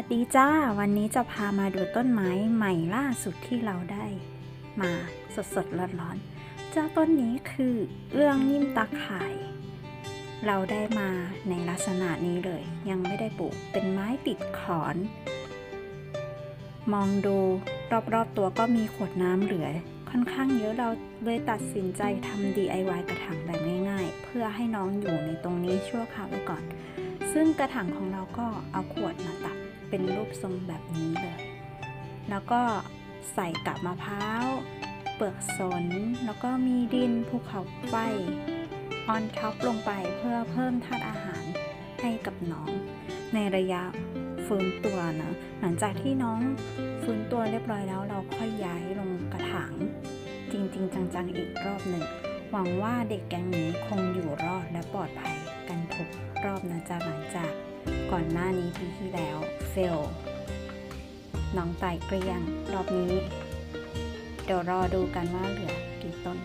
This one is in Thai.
วัสดีจ้า วันนี้จะพามาดูต้นไม้ใหม่ล่าสุดที่เราได้ มาสดๆร้อนๆเจ้าต้นนี้คือเอื้องนิ่มตาข่าย เราได้มาในลักษณะนี้เลย ยังไม่ได้ปลูกเป็นไม้ติดขอน มองดูรอบๆตัวก็มีขวดน้ำเหลือ ค่อนข้างเยอะเราเลยตัดสินใจทำ DIY กระถางแบบง่ายๆ เพื่อให้น้องอยู่ในตรงนี้ชั่วคราวไว้ก่อน ซึ่งกระถางของเราก็เอาขวดมา เป็นรูปทรงแบบนี้เลย แล้วก็ใส่กับมะพร้าว เปลือกสน แล้วก็มีดินภูเขาไฟออนท็อปลงไปเพื่อเพิ่มธาตุอาหารให้กับน้อง ในระยะฟื้นตัวนะ หลังจากที่น้องฟื้นตัวเรียบร้อยแล้วเราค่อยย้ายลงกระถางจริง ๆ จังๆอีกรอบหนึ่ง หวังว่าเด็กแก๊งนี้คงอยู่รอดและปลอดภัยกันทุกรอบนะจ๊ะหลังจากก่อนหน้านี้ปีที่แล้วเฟลน้องตายเกลี้ยง รอบนี้ เดี๋ยวรอดูกันว่าเหลือกี่ต้น